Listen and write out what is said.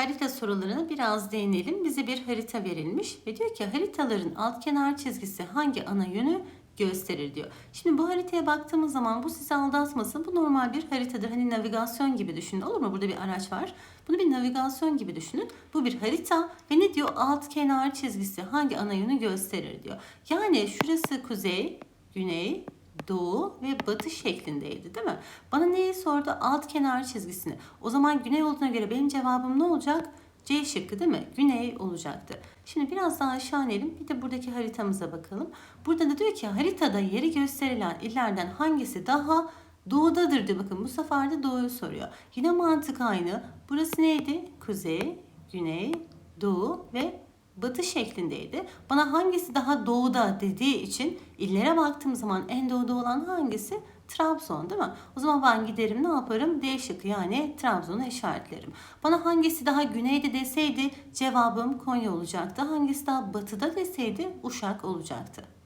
Harita sorularına biraz değinelim. Bize bir harita verilmiş ve diyor ki haritaların alt kenar çizgisi hangi ana yönü gösterir diyor. Şimdi bu haritaya baktığımız zaman bu sizi aldatmasın. Bu normal bir haritadır. Hani navigasyon gibi düşünün. Olur mu? Burada bir araç var. Bunu bir navigasyon gibi düşünün. Bu bir harita ve ne diyor? Alt kenar çizgisi hangi ana yönü gösterir diyor. Yani şurası kuzey, güney, doğu ve batı şeklindeydi değil mi? Bana neyi sordu? Alt kenar çizgisini. O zaman güney olduğuna göre benim cevabım ne olacak? C şıkkı değil mi? Güney olacaktı. Şimdi biraz daha aşağı inelim. Bir de buradaki haritamıza bakalım. Burada da diyor ki haritada yeri gösterilen illerden hangisi daha doğudadır diyor. Bakın bu sefer de doğuyu soruyor. Yine mantık aynı. Burası neydi? Kuzey, güney, doğu ve batı şeklindeydi. Bana hangisi daha doğuda dediği için illere baktığım zaman en doğuda olan hangisi? Trabzon değil mi? O zaman ben giderim ne yaparım? D şıkkı yani Trabzon'u işaretlerim. Bana hangisi daha güneyde deseydi cevabım Konya olacaktı. Hangisi daha batıda deseydi Uşak olacaktı.